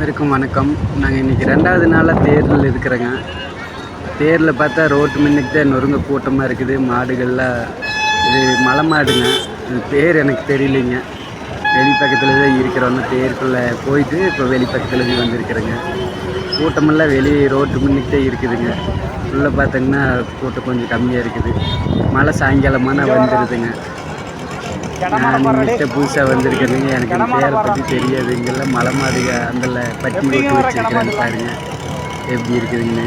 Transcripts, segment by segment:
அனைவருக்கும் வணக்கம். நாங்கள் இன்றைக்கி ரெண்டாவது நாளாக தேரில் இருக்கிறோங்க. தேரில் பார்த்தா ரோட்டு முன்னுக்கு தான் நொறுங்க கூட்டமாக இருக்குது. மாடுகள்லாம் இது மலை மாடுங்க. இது பேர் எனக்கு தெரியலைங்க. வெளி பக்கத்தில் தான் இருக்கிறோம். தேருக்குள்ளே போயிட்டு இப்போ வெளி பக்கத்தில் தான் வந்திருக்கிறேங்க. கூட்டமெல்லாம் வெளியே ரோட்டு முன்னுக்கு தான் இருக்குதுங்க. உள்ளே பார்த்தீங்கன்னா கூட்டம் கொஞ்சம் கம்மியாக இருக்குது. மழை சாயங்காலமான வந்துடுதுங்க இன்னைக்கு புதுசாக வந்திருக்கிறேங்க எனக்கு இந்த பேரை பற்றி தெரியாது. இங்கெல்லாம் மலை மாடுக அந்தல பட்டி ஓட்டி வச்சிருக்கிறேன்னு பாருங்க. எப்படி இருக்குதுங்கன்னு.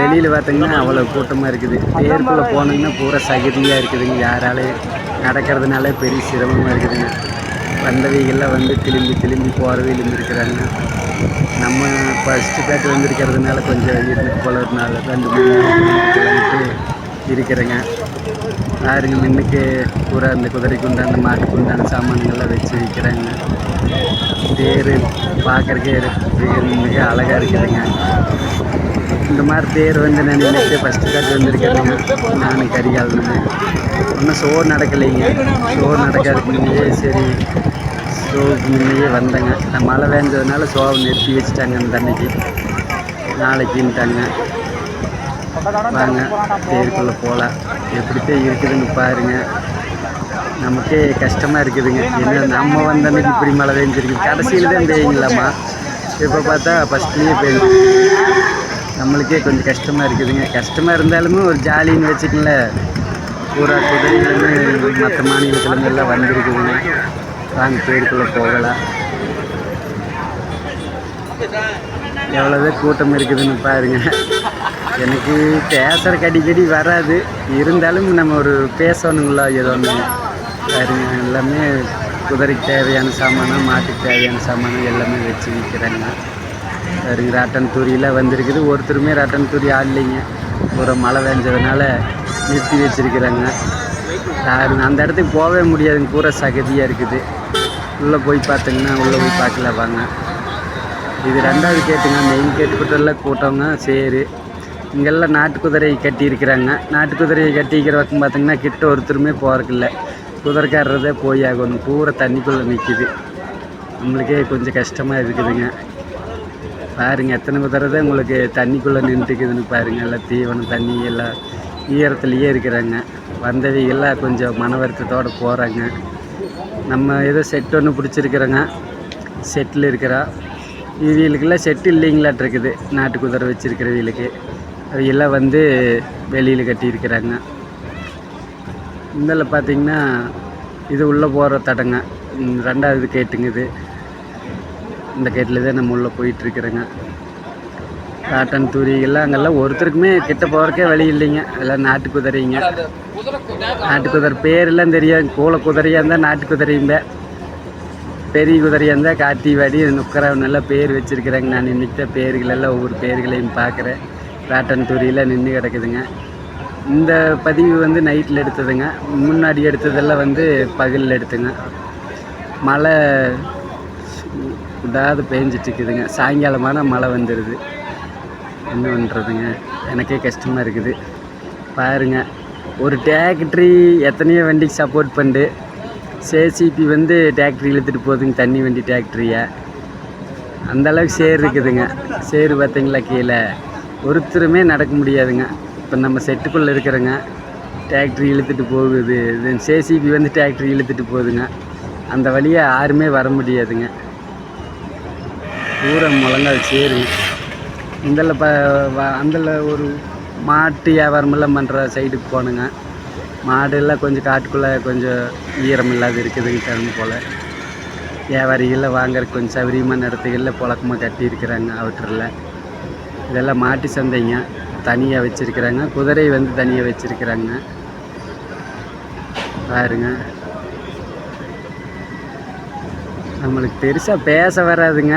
வெளியில் பார்த்தீங்கன்னா அவ்வளோ கூட்டமாக இருக்குது. தேருக்குள்ளே போனீங்கன்னா பூரா சகதியாக இருக்குதுங்க. யாராலையும் நடக்கிறதுனால பெரிய சிரமமாக இருக்குதுங்க. வந்தவைகள்லாம் வந்து திரும்பி திரும்பி போகிறவையிலும் இருக்கிறாங்க. நம்ம ஃபஸ்ட்டு பேட்டு வந்திருக்கிறதுனால கொஞ்சம் இருந்துட்டு போகிறதுனால ரெண்டு மூணு இருக்கிறேங்க. பாருங்க முன்னுக்கு பூரா அந்த குதிரைக்கு உண்டான மாட்டுக்கு உண்டான சாமான்கள்லாம் வச்சு விற்கிறாங்க. தேர் பார்க்குறக்கே மிக அழகாக இருக்குதுங்க. இந்த மாதிரி தேர் வந்து நான் நினைச்சு ஃபஸ்ட்டு காட்டு வந்திருக்கேன் நான் கரிகால் இன்னும் ஷோ நடக்கலைங்க. ஷோ நடக்காதுக்கு முன்னே சரி ஷோவுக்கு முன்னையே வந்தேங்க. நான் மழை வேஞ்சதுனால ஷோவை நிறுத்தி வச்சுட்டாங்க அந்த அன்னைக்கு. நாளைக்குன்ட்டாங்க. வாங்க தேருக்குள்ளே போகலாம். எப்படித்தான் இருக்குதுன்னு பாருங்க. நமக்கே கஷ்டமாக இருக்குதுங்க. ஏன்னா நம்ம வந்தன்னைக்கு இப்படி மழை பெஞ்சிருக்கு கடைசியில் தான் பெய்யுங்களாம்மா இப்போ பார்த்தா ஃபஸ்ட்லேயே பெய்யுது. நம்மளுக்கே கொஞ்சம் கஷ்டமாக இருக்குதுங்க. கஷ்டமாக இருந்தாலுமே ஒரு ஜாலின்னு வச்சுக்கல பூரா குதிரைகளுமே மற்ற மாநிலத்துலேருந்து எல்லாம் வந்திருக்குதுங்க. வாங்க தேருக்குள்ளே போகலாம். எவ்வளோதான் கூட்டம் இருக்குதுன்னு பாருங்க. எனக்கு பேசுகிறக்கு அடிக்கடி வராது. இருந்தாலும் நம்ம ஒரு பேசணுங்களா ஏதோ ஒன்று பாருங்க எல்லாமே குதிரைக்கு தேவையான சாமானம் மாட்டுக்கு தேவையான சாமானம் எல்லாமே வச்சு விற்கிறாங்க பாருங்க ராட்டன் தூரியெலாம் வந்திருக்குது. ஒருத்தருமே ராட்டன் தூரி ஆடலைங்க. ஒரு மழை பெஞ்சதுனால நிறுத்தி வச்சிருக்கிறாங்க. யாருங்க அந்த இடத்துக்கு போகவே முடியாதுங்க. பூரா சகதியாக இருக்குது. உள்ளே போய் பார்த்தீங்கன்னா உள்ளே போய் பார்க்கல வாங்க. இது ரெண்டாவது கேட்டுங்க. மெயின் கேட்டுக்கிட்டெல்லாம் கூட்டவங்க சரி. இங்கெல்லாம் நாட்டு குதிரை கட்டியிருக்கிறாங்க. நாட்டு குதிரையை கட்டிக்கிற பக்கம் பார்த்திங்கன்னா கிட்ட ஒருத்தருமே போகிறதில்ல குதிரைக்காரரதே போய் ஆகணும் பூரா தண்ணிக்குள்ளே நிற்கிது நம்மளுக்கே கொஞ்சம் கஷ்டமாக இருக்குதுங்க. பாருங்கள் எத்தனை குதிரை தான் உங்களுக்கு தண்ணிக்குள்ளே நின்றுக்குதுன்னு பாருங்கள் எல்லாம் தீவனம் தண்ணி எல்லாம் ஈரத்துலேயே இருக்கிறாங்க. வந்தவைகள்லாம் கொஞ்சம் மன வருத்தத்தோடு போகிறாங்க நம்ம ஏதோ செட் ஒன்று பிடிச்சிருக்கிறோங்க. செட்டில் இருக்கிறா. இவங்களுக்கெல்லாம் செட்டு இல்லைங்களாட்டு இருக்குது. நாட்டு குதிரை வச்சுருக்கிறவங்களுக்கு எல்லாம் வந்து வெளியில் கட்டியிருக்கிறாங்க. இதில் பார்த்தீங்கன்னா இது உள்ளே போகிற தடங்க. ரெண்டாவது கேட்டுங்க இது. இந்த கேட்டில் தான் நம்ம உள்ளே போயிட்டுருக்குறேங்க. காட்டன் தூரிகள்லாம் அங்கெல்லாம் ஒருத்தருக்குமே கிட்ட போகிறக்கே வழி இல்லைங்க. எல்லாம் நாட்டு குதிரைங்க. நாட்டு குதிரை பேரெல்லாம் தெரியும் கூல குதிரையாக இருந்தால் நாட்டு குதிரையும்ப பெரிய குதிரையாக இருந்தால் காட்டி வாடி நுக்கரவன் பேர் வச்சுருக்குறாங்க. நான் இன்னைக்கு தான் பேர்களெல்லாம் ஒவ்வொரு பேர்களையும் பார்க்குறேன். பேட்டன் தூரியில் நின்று கிடக்குதுங்க. இந்த பதிவு வந்து நைட்டில் எடுத்ததுங்க. முன்னாடி எடுத்ததெல்லாம் வந்து பகலில் எடுத்துங்க. மழை விடாது பேஞ்சிட்ருக்குதுங்க. சாயங்காலமான மழை வந்துடுது என்ன பண்ணுறதுங்க எனக்கே கஷ்டமாக இருக்குது. பாருங்க. ஒரு டேக்ட்ரி எத்தனையோ வண்டிக்கு சப்போர்ட் பண்ணு சேசிபி வந்து டேக்ட்ரி இழுத்துட்டு போகுதுங்க தண்ணி வண்டி டேக்ட்ரியை அந்தளவுக்கு சேர் இருக்குதுங்க. சேரு பார்த்தீங்களா கீழே? ஒருத்தருமே நடக்க முடியாதுங்க. இப்போ நம்ம செட்டுக்குள்ளே இருக்கிறோங்க டிராக்டர் இழுத்துட்டு போகுது தென் சேசிபி வந்து டிராக்டர் இழுத்துட்டு போகுதுங்க. அந்த வழியாக யாருமே வர முடியாதுங்க. பூரா முழங்கால் சேருங்க. இந்தல ப வ- அந்தல ஒரு மாட்டு வியாபாரமெல்லாம் பண்ணுற சைடுக்கு போகணுங்க மாடெல்லாம் கொஞ்சம் காட்டுக்குள்ளே கொஞ்சம் ஈரம் இல்லாத இருக்குதுங்க தரும் போல். வியாபாரிகளில் வாங்குறதுக்கு கொஞ்சம் சௌகரியமான இடத்துகளில் புழக்கமாக கட்டியிருக்கிறாங்க அவற்றில் இதெல்லாம் மாட்டு சந்தைங்க. தனியாக வச்சுருக்குறாங்க. குதிரை வந்து தனியாக வச்சுருக்குறாங்க. பாருங்க. நம்மளுக்கு பெருசாக பேச வராதுங்க.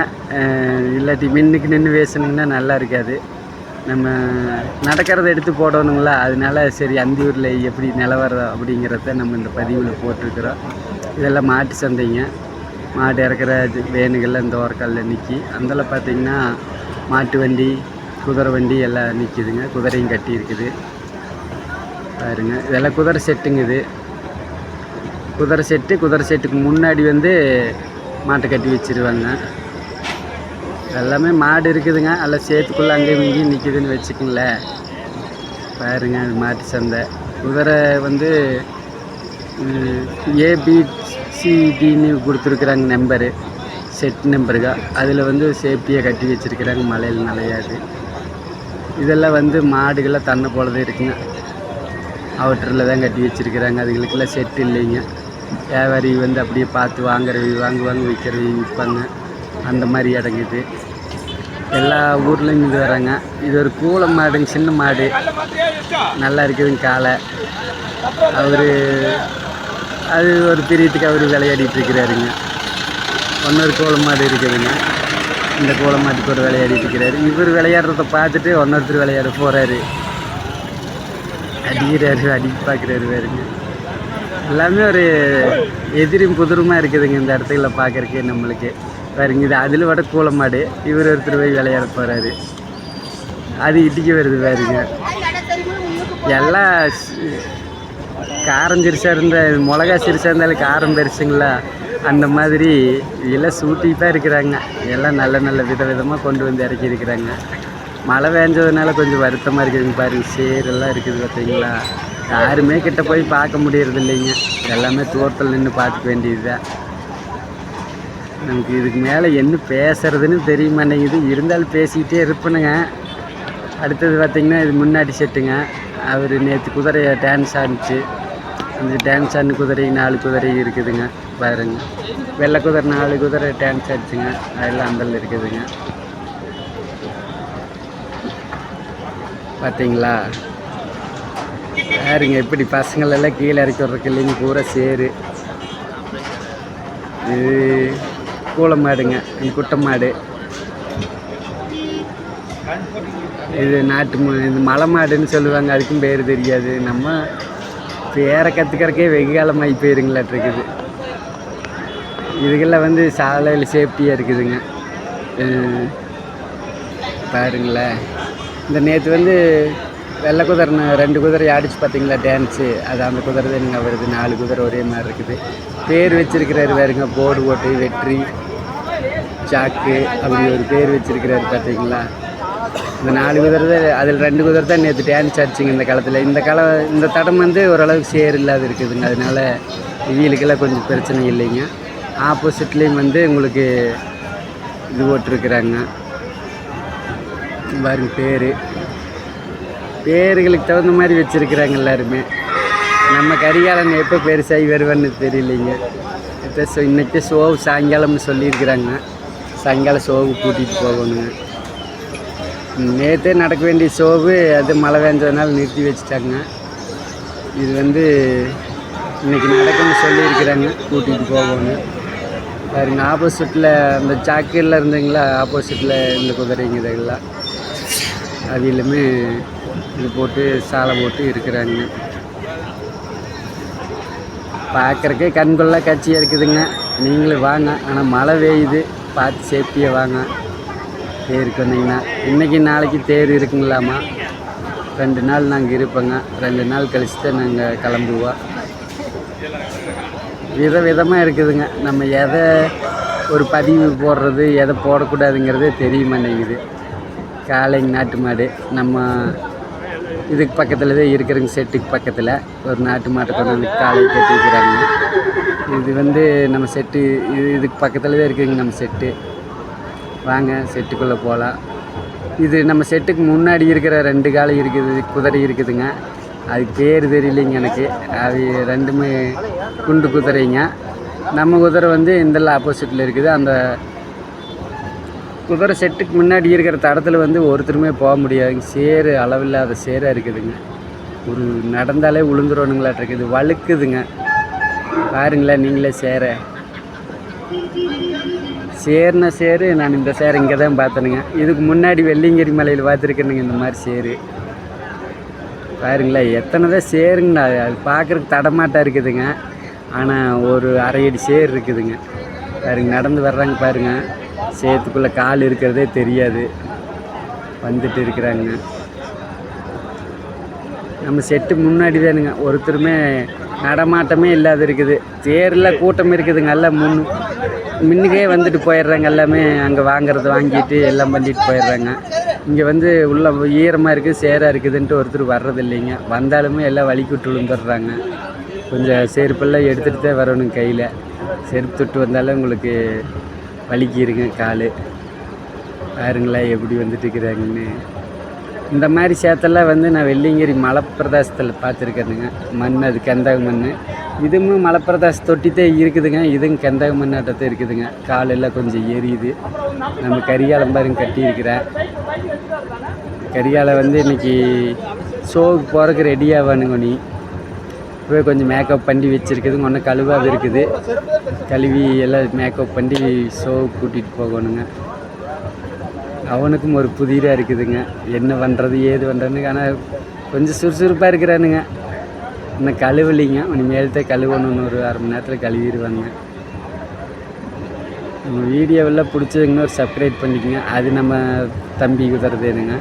இல்லாட்டி மின்னுக்கு நின்று பேசணுங்கன்னா நல்லா இருக்காது. நம்ம நடக்கிறத எடுத்து போடணுங்களா? அதனால சரி அந்தியூரில் எப்படி நிலவரம் அப்படிங்கிறத நம்ம இந்த பதிவில் போட்டிருக்கிறோம். இதெல்லாம் மாட்டு சந்தைங்க. மாடு இறக்குற இது வேனுகள்லாம் இந்த ஓரக்காலில் நிற்கி அதில் பார்த்தீங்கன்னா மாட்டு வண்டி குதிரை வண்டி எல்லாம் நிற்கிதுங்க குதிரையும் கட்டி இருக்குது. பாருங்க. இதெல்லாம் குதிரை செட்டுங்க இது. குதிரை செட்டு குதிரை செட்டுக்கு முன்னாடி வந்து மாட்டை கட்டி வச்சிருவாங்க. எல்லாமே மாடு இருக்குதுங்க. எல்லாம் சேத்துக்குள்ளே அங்கேயும் இங்கேயும் நிற்கிதுன்னு வச்சுக்கோங்களேன். பாருங்க அது மாட்டு சந்தை. குதிரை வந்து ஏபிசிடின்னு கொடுத்துருக்குறாங்க நம்பரு. செட் நம்பருக்கா. அதில் வந்து சேஃப்டியாக கட்டி வச்சுருக்கிறாங்க. மலையில் நிலையாது இதெல்லாம் வந்து மாடுகளை தன்னை போலதே இருக்குங்க. அவற்றில் தான் கட்டி வச்சுருக்கிறாங்க. அதுகளுக்கெல்லாம் செட் இல்லைங்க. வியாபாரி வந்து அப்படியே பார்த்து வாங்குறவி வாங்குவாங்க விற்கிறவி விற்பாங்க. அந்த மாதிரி இடங்குது எல்லா ஊர்லேயும் இது வராங்க. இது ஒரு கூள மாடுங்க சின்ன மாடு. நல்லா இருக்குதுங்க காலை. அவர் அது ஒரு பிரியத்துக்கு அவர் விளையாடிட்டு இருக்கிறாருங்க. இன்னொரு கோல மாடு இருக்குதுங்க. இந்த கோல மாட்டுக்கு ஒரு விளையாடிட்டு இருக்கிறாரு. இவர் விளையாடுறத பார்த்துட்டு ஒன்னொருத்தர் விளையாட போகிறாரு அடிக்கிறாரு அடிக்க பார்க்குறாரு பாருங்க. எல்லாமே ஒரு எதிரும் புதிருமாக இருக்குதுங்க இந்த இடத்துல பார்க்குறக்கே நம்மளுக்கு. பாருங்க இது அதில் விட கூலமாடு இவர் ஒருத்தர் போய் விளையாட போகிறாரு அது இடிக்க வருது பாருங்க. எல்லாம் காரம் சிறுசாக இருந்தால் மிளகா சிறுசாக இருந்தாலும் காரம் பெருசுங்களா? அந்த மாதிரி எல்லாம் சூட்டிட்டாக இருக்கிறாங்க. எல்லாம் நல்ல நல்ல வித விதமாக கொண்டு வந்து இறக்கி இருக்கிறாங்க. மழை பெஞ்சதுனால கொஞ்சம் வருத்தமாக இருக்குதுங்க பாருங்க. சேரெல்லாம் இருக்குது பார்த்தீங்களா? யாருமே கிட்ட போய் பார்க்க முடியறது இல்லைங்க. எல்லாமே தூரத்தில் நின்று பார்த்துக்க வேண்டியதுதான். நமக்கு இதுக்கு மேலே என்ன பேசுறதுன்னு தெரிய மாட்டேங்குது. இருந்தாலும் பேசிக்கிட்டே இருப்பேனுங்க. அடுத்தது பார்த்திங்கன்னா இது முன்னாடி செட்டுங்க. அவர் நேற்று குதிரையை டான்ஸ் ஆடிச்சு அந்த டான்ஸ் ஆடின குதிரை நாலு குதிரை இருக்குதுங்க. பாருங்க. வெள்ளை குதிரை நாலு குதிரை டான்ஸ் ஆச்சுங்க அதெல்லாம் அந்தல இருக்குதுங்க. பார்த்தீங்களா பாருங்க இப்படி பசங்களெல்லாம் கீழே இறக்கி விட்றக்கு இல்லைங்க பூரா சேரு. இது கூள மாடுங்க இது குட்டை மாடு. இது நாட்டு மா- இது மலை மாடுன்னு சொல்லுவாங்க அதுக்கும் பேர் தெரியாது. நம்ம பேரை கற்றுக்கறக்கே வெகு காலமாகி போயிருங்களாட்டிருக்குது இதுக்கெல்லாம் வந்து சாலையில் சேஃப்டியாக இருக்குதுங்க. பாருங்களேன். இந்த நேற்று வந்து வெள்ளை குதிரை ரெண்டு குதிரையை அடிச்சு பார்த்தீங்களா டான்ஸு அது அந்த குதிரை தான் இங்கே வருது. நாலு குதிரை ஒரே மாதிரி இருக்குது. பேர் வச்சிருக்கிறாரு வேறுங்க போர்டு போட்டு வெற்றி சாக்கு அப்படி ஒரு பேர் வச்சிருக்கிறாரு பார்த்தீங்களா இந்த நாலு குதிரை தான் அதில் ரெண்டு குதிரை தான் நேற்று டான்ஸ் ஆடிச்சிங்க இந்த காலத்தில். இந்த கால இந்த தடம் வந்து ஓரளவுக்கு சேர் இல்லாத இருக்குதுங்க. அதனால இவங்களுக்கெல்லாம் கொஞ்சம் பிரச்சனை இல்லைங்க. ஆப்போசிட்லேயும் வந்து உங்களுக்கு இது போட்டிருக்கிறாங்க. பாருங்க பேர். பேர்களுக்கு தகுந்த மாதிரி வச்சுருக்கிறாங்க எல்லாருமே. நம்ம கரிகாலன் எப்போ பெருசாகி வருவான்னு தெரியலைங்க. இப்போ ஸோ இன்றைக்கி ஷோவு சாயங்காலம்னு சொல்லியிருக்கிறாங்க. சாயங்காலம் ஷோவு கூட்டிகிட்டு போகணுங்க. நேற்றே நடக்க வேண்டிய சோவு அது மழை பெஞ்சதுனால நிறுத்தி வச்சுட்டாங்க. இது வந்து இன்னைக்கு நடக்கும்னு சொல்லியிருக்கிறாங்க கூட்டிகிட்டு போகணும் பாருங்க ஆப்போசிட்டில் அந்த ஜாக்கெட்டில் இருந்தீங்களா? ஆப்போசிட்டில் இந்த குதிரைங்க இதெல்லாம் அது எல்லாமே இது போட்டு சாலை போட்டு இருக்கிறாங்க. பார்க்குறக்கே கண்கொள்ளா காட்சியாக இருக்குதுங்க. நீங்களும் வாங்க. ஆனால் மழை பெய்யுது. பார்த்து சேஃப்டியாக வாங்க. தேருக்கு வந்தீங்கன்னா. இன்றைக்கி நாளைக்கு தேர் இருக்குங்களாமா? ரெண்டு நாள் நாங்கள் இருப்போங்க. ரெண்டு நாள் கழிச்சு தான் நாங்கள் கிளம்புவோம். வித விதமாக இருக்குதுங்க. நம்ம எதை ஒரு பதிவு போடுறது எதை போடக்கூடாதுங்கிறதே தெரிய மாட்டேங்குது. காளைங்க நாட்டு மாடு நம்ம இதுக்கு பக்கத்தில் தான் இருக்கிறங்க செட்டுக்கு பக்கத்தில் ஒரு நாட்டு மாட்டை கொண்டு வந்து காலை கட்டிக்கிறாங்க இது வந்து நம்ம செட்டு இது இதுக்கு பக்கத்தில் தான் இருக்குதுங்க நம்ம செட்டு. வாங்க செட்டுக்குள்ளே போகலாம் இது நம்ம செட்டுக்கு முன்னாடி இருக்கிற ரெண்டு காலை இருக்குது குதிரை இருக்குதுங்க. அது பேர் தெரியலைங்க எனக்கு. அது ரெண்டுமே குண்டு குதிரைங்க. நம்ம குதிரை வந்து இந்தெல்லாம் ஆப்போசிட்டில் இருக்குது. அந்த குதிரை செட்டுக்கு முன்னாடி இருக்கிற தடத்தில் வந்து ஒருத்தருமே போக முடியாதுங்க. சேரு அளவில்லாத சேராக இருக்குதுங்க. ஒரு நடந்தாலே விழுந்துருவணுங்களாட்டு இருக்குது. வழுக்குதுங்க. பாருங்களேன் நீங்களே சேரை. சேர்ன சேரு நான் இந்த சேரை இங்கே தான் பார்த்தேனுங்க. இதுக்கு முன்னாடி வெள்ளிங்கிரி மலையில் பார்த்துருக்கேனுங்க இந்த மாதிரி சேரு. பாருங்களேன் எத்தனை தான் சேருங்கண்ணா அது பார்க்குறதுக்கு தடமாட்டாக இருக்குதுங்க. ஆனால் ஒரு அரை அடி சேர் இருக்குதுங்க. பாருங்க நடந்து வர்றாங்க பாருங்க. சேத்துக்குள்ளே கால் இருக்கிறதே தெரியாது. வந்துட்டு இருக்கிறாங்க. நம்ம செட்டு முன்னாடி தானுங்க. ஒருத்தருமே நடமாட்டமே இல்லாத இருக்குது. தேரில் கூட்டம் இருக்குதுங்க எல்லாம் முன் முன்னுக்கே வந்துட்டு போயிடுறாங்க எல்லாமே. அங்கே வாங்குறது வாங்கிட்டு எல்லாம் பண்ணிட்டு போயிடுறாங்க. இங்கே வந்து உள்ள ஈரமாக இருக்குது சேராக இருக்குதுன்ட்டு ஒருத்தர் வர்றது இல்லைங்க. வந்தாலுமே எல்லாம் வலிக்கு விட்டு விழுந்துடுறாங்க கொஞ்சம் செருப்பெல்லாம் எடுத்துகிட்டு தான் வரணும் கையில். செருப்பு தொட்டு வந்தாலும் உங்களுக்கு வலிக்கிருங்க கால். பாருங்களேன் எப்படி வந்துட்டு இருக்கிறாங்கன்னு. இந்த மாதிரி சேத்தெல்லாம் வந்து நான் வெள்ளியங்கிரி மலைப்பிரதேசத்தில் பார்த்துருக்கேனுங்க மண் அது கந்தக மண். இதுவும் மலைப்பிரதேச தொட்டித்தே இருக்குதுங்க. இதுவும் கந்தக மண்ணாட்டத்தை இருக்குதுங்க. காலெல்லாம் கொஞ்சம் எரியுது. நம்ம கரிகாலம் பாருங்க கட்டியிருக்கிறேன் கரிகாலை வந்து இன்னைக்கு ஷோவுக்கு போகிறதுக்கு ரெடியாவானுங்க நீ. இப்போவே கொஞ்சம் மேக்கப் பண்ணி வச்சுருக்குதுங்க. ஒன்றும் கழுவாக இருக்குது. கழுவி எல்லாம் மேக்கப் பண்ணி ஷோவுக்கு கூட்டிகிட்டு போகணுங்க. அவனுக்கும் ஒரு புதிராக இருக்குதுங்க. என்ன பண்ணுறது ஏது பண்ணுறதுன்னு ஆனால் கொஞ்சம் சுறுசுறுப்பாக இருக்கிறானுங்க. இன்னும் கழுவலிங்க. இனிமேல் தான் கழுவணும்னு ஒரு அரை மணி நேரத்தில் கழுவிடுவாங்க நம்ம வீடியோவெல்லாம் பிடிச்சதுங்கன்னு ஒரு சப்ஸ்கிரைப் பண்ணிக்கோங்க. அது நம்ம தம்பி குதிரதேனுங்க.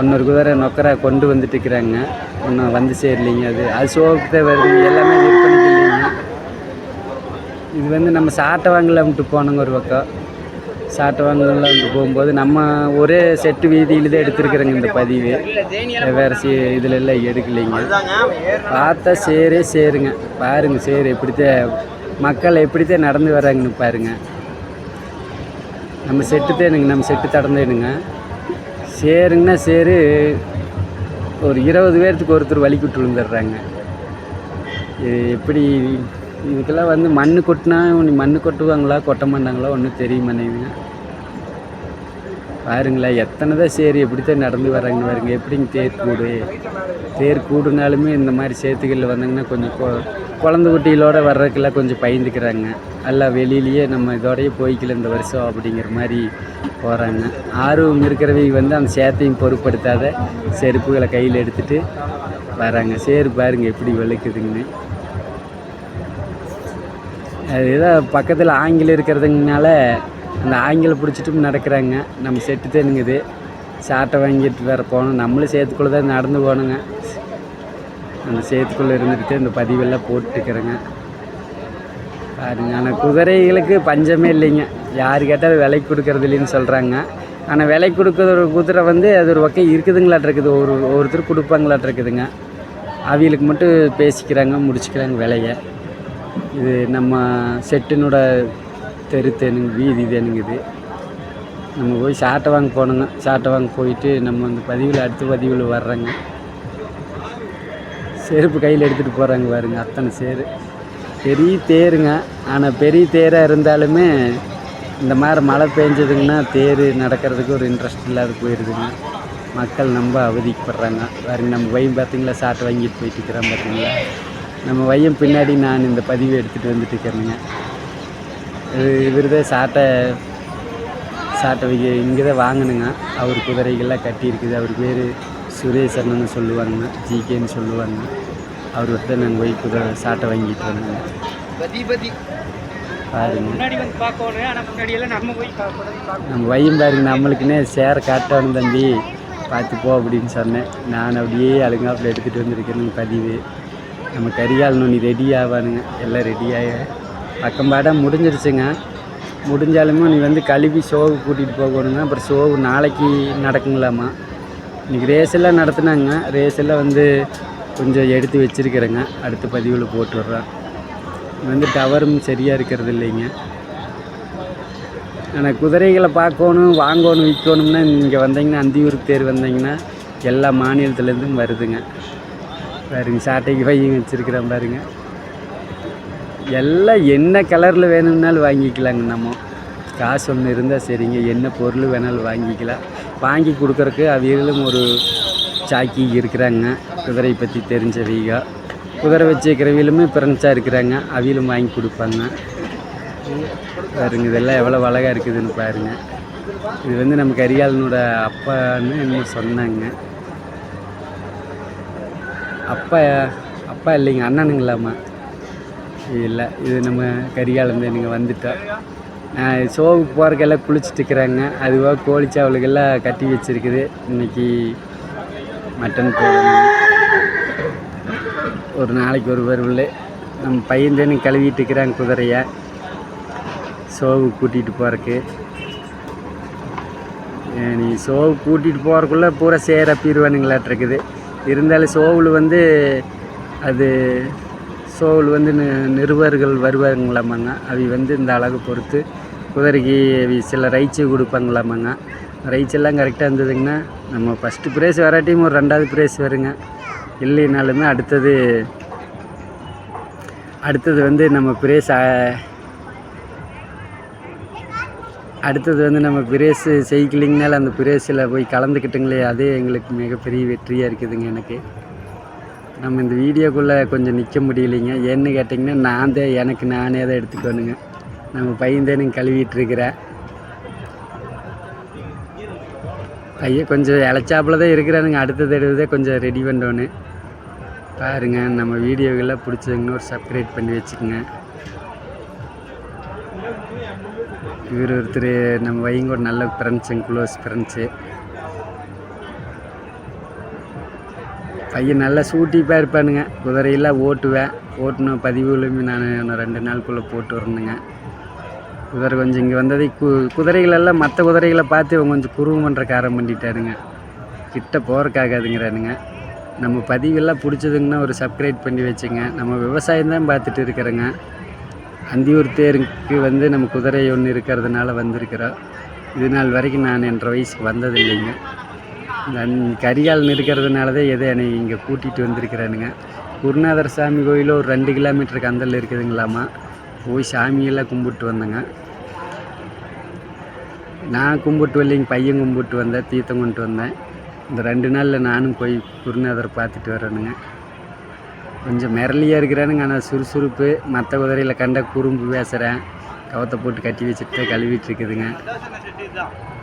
இன்னொரு குதிரை நொக்கரை கொண்டு வந்துட்டு இருக்கிறாங்க. ஒன்றும் வந்து சேரலைங்க அது. அது சோகத்தை தான் வருது. எல்லாமே விற்பனைக்கு இது வந்து நம்ம சாட்டை வாங்கலாம்ட்டு போனோங்க ஒரு பக்கம். சாட்டை வந்து போகும்போது நம்ம ஒரே செட்டு வீதியில் தான் எடுத்துருக்குறோங்க இந்த பதிவு. வேறு சே இதில் எல்லாம் எடுக்கலைங்க. பார்த்தா சேரே சேருங்க. பாருங்க சேரு எப்படித்தான் மக்கள் எப்படித்தான் நடந்து வராங்கன்னு பாருங்க. நம்ம செட்டு தேனுங்க நம்ம செட்டு தடந்தேனுங்க. சேருங்கன்னா சேரு ஒரு இருபது பேர்த்துக்கு ஒருத்தர் வலிக்கு விட்டு விழுந்துடுறாங்க. இது எப்படி இதுக்கெல்லாம் வந்து மண் கொட்டினா நீ மண் கொட்டுவாங்களா கொட்ட மாட்டாங்களா ஒன்றும் தெரிய மாட்டேங்குதுங்க பாருங்களேன் எத்தனை தான் சரி எப்படித்தான் நடந்து வராங்க பாருங்க. எப்படிங்க தேர் கூடு? தேர் கூடுனாலுமே இந்த மாதிரி சேத்துக்களில் வந்தாங்கன்னா கொஞ்சம் கொ- குழந்த குட்டிகளோட வர்றதுக்கெல்லாம் கொஞ்சம் பயந்துக்கிறாங்க. எல்லாம் வெளியிலேயே நம்ம இதோடையே போய்க்கல இந்த வருஷம் அப்படிங்கிற மாதிரி போகிறாங்க ஆர்வம் இருக்கிறவங்க வந்து அந்த சேத்தையும் பொருட்படுத்தாத செருப்புகளை கையில் எடுத்துகிட்டு வராங்க. சேரு பாருங்க எப்படி வெளுக்குதுங்கன்னு ஏதோ பக்கத்தில் ஆங்கிலம் இருக்கிறதுனால அந்த ஆங்கிலம் பிடிச்சிட்டும் நடக்கிறாங்க. நம்ம செட்டு தானுங்குது சாட்டை வாங்கிட்டு வேறு போகணும். நம்மளும் சேர்த்துக்குள்ளே தான் நடந்து போகணுங்க. அந்த சேத்துக்குள்ளே இருந்துட்டு இந்த பதிவெல்லாம் போட்டுக்கிறேங்க. பாருங்க. ஆனால் குதிரைகளுக்கு பஞ்சமே இல்லைங்க. யார் கேட்டால் விலைக்கு கொடுக்கறது இல்லைன்னு சொல்கிறாங்க ஆனால் விலைக்கு கொடுக்குற ஒரு குதிரை வந்து அது ஒரு பக்கம் இருக்குதுங்களாட்டு இருக்குது. ஒரு ஒருத்தர் கொடுப்பாங்களாட்டிருக்குதுங்க அவிகளுக்கு மட்டும் பேசிக்கிறாங்க முடிச்சுக்கிறாங்க விலையை. இது நம்ம செட்டினோட தெரு தேனுங்க வீதி தேனுங்க இது நம்ம போய் சாட்டை வாங்க போனோங்க. சாட்டை வாங்க போயிட்டு நம்ம அந்த பதிவில் அடுத்த பதிவில் வர்றோங்க. செருப்பு கையில் எடுத்துகிட்டு போகிறாங்க பாருங்க அத்தனை சேரு. பெரிய தேருங்க. ஆனால் பெரிய தேராக இருந்தாலுமே இந்த மாதிரி மழை பெஞ்சதுங்கன்னா தேர் நடக்கிறதுக்கு ஒரு இன்ட்ரெஸ்ட் இல்லாத போயிடுதுங்க மக்கள் ரொம்ப அவதிக்கப்படுறாங்க பாருங்க நம்ம பையன் பார்த்தீங்களா சாட்டை வாங்கிட்டு போயிட்டு இருக்கிறோம் பார்த்தீங்களா? நம்ம பையன் பின்னாடி நான் இந்த பதிவை எடுத்துகிட்டு வந்துட்டு இருக்கிறேங்க. இது இவர் தான் சாட்டை சாட்டை வைக்க இங்கே தான் வாங்கினுங்க அவர் குதிரைகள்லாம் கட்டியிருக்குது. அவர் பேர் சுரேஷ் அண்ணன்னு சொல்லுவாங்க ஜிகேன்னு சொல்லுவாங்க. அவர்கிட்ட தான் நாங்கள் போய் குதிரை சாட்டை வாங்கிட்டு பதி பாருங்க. வந்து நம்ம வையும் பாருங்க நம்மளுக்குன்னே சேர காட்டணும் தம்பி. பார்த்து போ அப்படின்னு சொன்னேன். நான் அப்படியே அழுங்காப்பில் எடுத்துகிட்டு வந்திருக்கேனுங்க பதிவு. நம்ம கரியால் நுனி ரெடி ஆவானுங்க. எல்லாம் ரெடியாக பக்கம்பாடாக முடிஞ்சிருச்சுங்க. முடிஞ்சாலுமே நீ வந்து கழுவி ஷோவு கூட்டிகிட்டு போகணுங்க. அப்புறம் ஷோவு நாளைக்கு நடக்குங்களாம்மா இன்றைக்கி ரேஸ் எல்லாம் நடத்துனாங்க. ரேஸ் எல்லாம் வந்து கொஞ்சம் எடுத்து வச்சுருக்கிறேங்க. அடுத்த பதிவில் போட்டு விட்றேன். வந்து டவரும் சரியாக இருக்கிறது இல்லைங்க. ஆனால் குதிரைகளை பார்க்கணும் வாங்கணும் விற்கணும்னா இங்கே வந்தீங்கன்னா அந்தியூருக்கு தேர் வந்தீங்கன்னா எல்லா மாநிலத்துலேருந்தும் வருதுங்க. பாருங்க சாட்டைக்கு பையன் வச்சுருக்கிறேன் பாருங்க. எல்லாம் என்ன கலரில் வேணும்னாலும் வாங்கிக்கலாங்க நம்ம. காசு ஒன்று இருந்தால் சரிங்க என்ன பொருள் வேணாலும் வாங்கிக்கலாம். வாங்கி கொடுக்குறக்கு அவிகளும் ஒரு சாக்கி இருக்கிறாங்க. குதிரை பற்றி தெரிஞ்சவங்க குதிரை வச்சுக்கிறவிலுமே ஃப்ரெண்ட்ஸாக இருக்கிறாங்க. அவிகளும் வாங்கி கொடுப்பாங்க. பாருங்க இதெல்லாம் எவ்வளோ அழகாக இருக்குதுன்னு பாருங்க. இது வந்து நம்ம கரிகாலனோட அப்பான்னு என்ன சொன்னாங்க. அப்பா அப்பா இல்லைங்க அண்ணனுங்களாம்மா. இல்லை இது நம்ம கரிகாலம் நீங்கள் வந்துட்டோம். நான் ஷோவுக்கு போகிறக்கெல்லாம் குளிச்சுட்டுக்கிறாங்க அதுவாக கோழிச்சாவலுக்கெல்லாம் கட்டி வச்சிருக்குது. இன்னைக்கு மட்டன் போடணும் ஒரு நாளைக்கு ஒரு வருவில் நம்ம பையன் தானே கழுவிட்டு இருக்கிறாங்க குதிரையை சோவுக்கு கூட்டிகிட்டு போகிறக்கு நீ சோவுக்கு கூட்டிகிட்டு போகிறக்குள்ளே பூரா சேர அப்பிடுவானுங்களாட்டு இருக்குது இருந்தாலும் சோவில் வந்து அது சோவில் வந்து நி- நிருபர்கள் வருவாங்களாமாங்க. அவி வந்து இந்த அழகு பொறுத்து குதிரைக்கு அவி சில ரைச்சு கொடுப்பாங்களாமாங்க. ரைஸ் எல்லாம் கரெக்டாக இருந்ததுங்கன்னா நம்ம ஃபஸ்ட்டு ப்ரைஸ் வராட்டியும் ஒரு ரெண்டாவது ப்ரைஸ் வருங்க. இல்லைனாலுமே அடுத்தது அடுத்தது வந்து நம்ம ப்ரைஸ் அடுத்தது வந்து நம்ம பிரேஸு செய்யலிங்கனால அந்த பிரேஸில் போய் கலந்துக்கிட்டுங்களே அதே எங்களுக்கு மிகப்பெரிய வெற்றியாக இருக்குதுங்க எனக்கு. நம்ம இந்த வீடியோக்குள்ளே கொஞ்சம் நிற்க முடியலைங்க. ஏன்னு கேட்டிங்கன்னா நான் தான் எனக்கு நானே தான் எடுத்துக்கணுங்க. நம்ம பையன் தான் எனக்கு பையன் கொஞ்சம் இழைச்சாப்புல தான் இருக்கிறானுங்க. அடுத்த தடவை கொஞ்சம் ரெடி பண்ணோன்னு. பாருங்க நம்ம வீடியோக்கெல்லாம் பிடிச்சதுங்கன்னு ஒரு சப்ஸ்கிரைப் பண்ணி வச்சுக்கோங்க. இவர் ஒருத்தர் நம்ம வைங்க நல்ல ஃப்ரெண்ட்ஸுங்க க்ளோஸ் ஃப்ரெண்ட்ஸு பையன் நல்லா சூட்டிப்பாக இருப்பானுங்க. குதிரையெல்லாம் ஓட்டுவேன். ஓட்டின பதிவுலையுமே நான் இன்னும் ரெண்டு நாளுக்குள்ளே போட்டு வரணுங்க. குதிரை கொஞ்சம் இங்கே வந்ததை கு குதிரைகளெல்லாம் மற்ற குதிரைகளை பார்த்து இவன் கொஞ்சம் குருவம் பண்ணுற காரம் பண்ணிட்டாருங்க. கிட்ட போகிறக்காகாதுங்கிறானுங்க நம்ம பதிவெல்லாம் பிடிச்சதுங்கன்னா ஒரு சப்ஸ்கிரைப் பண்ணி வச்சுங்க. நம்ம விவசாயம் தான் பார்த்துட்டு இருக்கிறேங்க. அந்தியூர் தேருக்கு வந்து நம்ம குதிரை ஒன்று இருக்கிறதுனால வந்திருக்கிறோம். இது நாள் வரைக்கும் நான் என்ற வயசுக்கு வந்ததில்லைங்க. நான் கரிகால் இருக்கிறதுனால தான் எதை என்னை இங்கே கூட்டிகிட்டு வந்திருக்கிறானுங்க. குருநாதர் சாமி கோயிலும் ஒரு ரெண்டு கிலோமீட்டருக்கு அந்தல் இருக்குதுங்களாமா. போய் சாமியெல்லாம் கும்பிட்டு வந்தேங்க. நான் கும்பிட்டு வரலைங்க பையன் கும்பிட்டு வந்தேன் தீர்த்தம் கொண்டு வந்தேன். இந்த ரெண்டு நாளில் நானும் போய் குருநாதரை பார்த்துட்டு வரேனுங்க கொஞ்சம் மிரளியாக இருக்கிறானுங்க. ஆனால் சுறுசுறுப்பு மற்ற குதிரையில் கண்ட குறும்பு பேசுகிறேன் கவத்தை போட்டு கட்டி வச்சுட்டு கழுவிட்டு இருக்குதுங்க.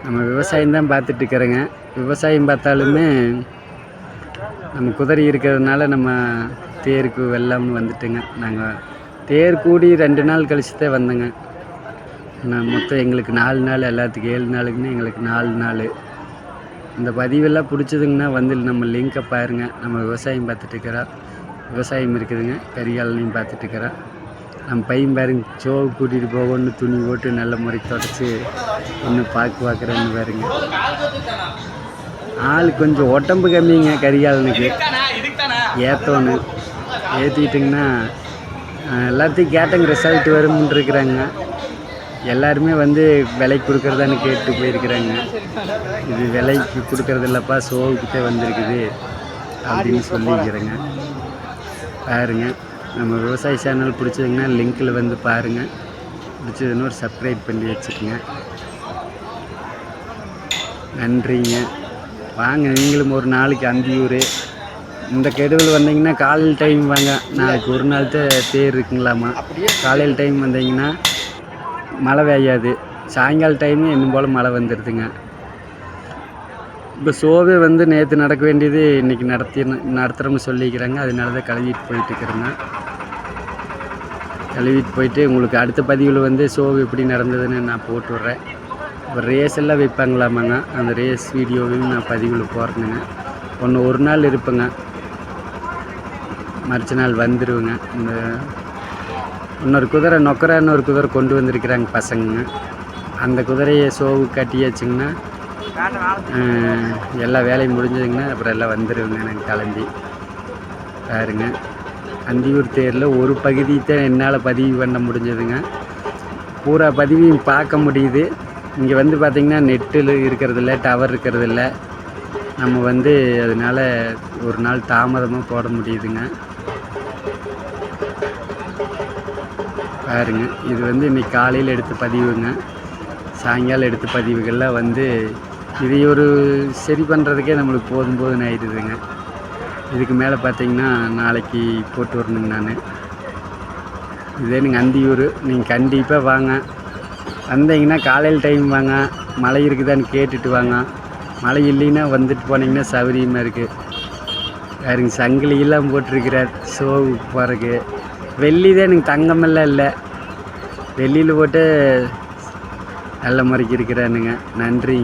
நம்ம விவசாயம் தான் பார்த்துட்டு விவசாயம் பார்த்தாலுமே நம்ம குதிரை இருக்கிறதுனால நம்ம தேருக்கு வெள்ளாம்னு வந்துட்டுங்க. நாங்கள் தேர் கூடி ரெண்டு நாள் கழிச்சு தான் வந்தோங்க. நான் மொத்தம் எங்களுக்கு நாலு நாள் எல்லாத்துக்கும் ஏழு நாளுக்குன்னு எங்களுக்கு நாலு நாள். இந்த பதிவெல்லாம் பிடிச்சதுங்கன்னா வந்து நம்ம லிங்கை பாருங்கள் நம்ம விவசாயம் பார்த்துட்டு இருக்கிறோம். விவசாயம் இருக்குதுங்க. கரிகாலனையும் பார்த்துட்டு இருக்கிறோம் நம்ம பையன் பாருங்க சோவு கூட்டிகிட்டு போகணும்னு துணி போட்டு நல்ல முறை தொடச்சி ஒன்று பார்க்க பார்க்குறேன்னு பாருங்க. ஆள் கொஞ்சம் உடம்பு கம்மிங்க கரிகாலனுக்கு. ஏற்றோன்னு ஏற்றிக்கிட்டிங்கன்னா எல்லாத்தையும் கேட்டங்க ரிசல்ட் வரும்னு இருக்கிறாங்க. எல்லாருமே வந்து விலைக்கு கொடுக்குறதான்னு கேட்டு போயிருக்கிறாங்க. இது விலைக்கு கொடுக்குறதில்லப்பா சோவுக்கிட்டே வந்திருக்குது அப்படின்னு சொல்லிக்கிறேங்க பாருங்க. நம்ம விவசாய சேனல் பிடிச்சதுங்கன்னா லிங்க்கில் வந்து பாருங்கள் பிடிச்சதுன்னு ஒரு சப்ஸ்கிரைப் பண்ணி வச்சுக்கோங்க. நன்றிங்க. வாங்க நீங்களும் ஒரு நாளைக்கு அந்தியூர் இந்த கெடுவில் வந்தீங்கன்னா காலையில் டைம் வாங்க. நாளைக்கு ஒரு நாள் தேர் இருக்குங்களாமா? காலையில் டைம் வந்தீங்கன்னா மழை பெய்யாது. சாயங்கால டைமு இன்னும் போல் மழை வந்துடுதுங்க இப்போ ஷோவே வந்து நேற்று நடக்க வேண்டியது இன்றைக்கி நடத்தி நடத்துகிறோம்னு சொல்லிக்கிறாங்க. அதனால தான் கழுவிட்டு போயிட்டு இருக்கிறேங்க கழுவிட்டு போயிட்டு உங்களுக்கு அடுத்த பதிவில் வந்து ஷோ எப்படி நடந்ததுன்னு நான் போட்டு விட்றேன். இப்போ ரேஸ் எல்லாம் வைப்பாங்களாமாங்க அந்த ரேஸ் வீடியோவையும் நான் பதிவில் போடுறேங்க. ஒன்று ஒரு நாள் இருப்பேங்க. மறுச்ச நாள் வந்துடுவேங்க இந்த இன்னொரு குதிரை நொக்கரான்னு ஒரு குதிரை கொண்டு வந்திருக்கிறாங்க பசங்க அந்த குதிரையை ஷோவு கட்டியாச்சுங்கன்னா எல்லா வேலையும் முடிஞ்சதுங்கன்னா அப்புறம் எல்லாம் வந்துடுவேங்க எனக்கு கிளம்பி. பாருங்க. அந்தியூர் தேரில் ஒரு பகுதி தான் என்னால் பதிவு பண்ண முடிஞ்சதுங்க. பூரா பதிவையும் பார்க்க முடியுது. இங்கே வந்து பார்த்திங்கன்னா நெட்டில் இருக்கிறதில்ல டவர் இருக்கிறதில்ல. நம்ம வந்து அதனால் ஒரு நாள் தாமதமாக போட முடியுதுங்க. பாருங்க. இது வந்து இன்றைக்கி காலையில் எடுத்த பதிவுங்க. சாயங்காலம் எடுத்த பதிவுகள்லாம் வந்து இதை ஒரு சரி பண்ணுறதுக்கே நம்மளுக்கு போதும் போதும் ஆயிடுதுங்க. இதுக்கு மேலே பார்த்தீங்கன்னா நாளைக்கு போட்டு வரணுங்க நான். இதே நீங்கள் அந்தியூர் நீங்கள் கண்டிப்பாக வாங்க. வந்தீங்கன்னா காலையில் டைம் வாங்க. மழை இருக்குதான்னு கேட்டுட்டு வாங்க. மழை இல்லைன்னா வந்துட்டு போனீங்கன்னா சௌகரியமாக இருக்குது பாருங்க சங்கிலியெல்லாம் போட்டிருக்கிறார். சோவு போகிறதுக்கு வெள்ளி தான் எனக்கு தங்கமெல்லாம் இல்லை. வெள்ளியில் போட்டு நல்ல முறைக்கு இருக்கிறானுங்க. நன்றி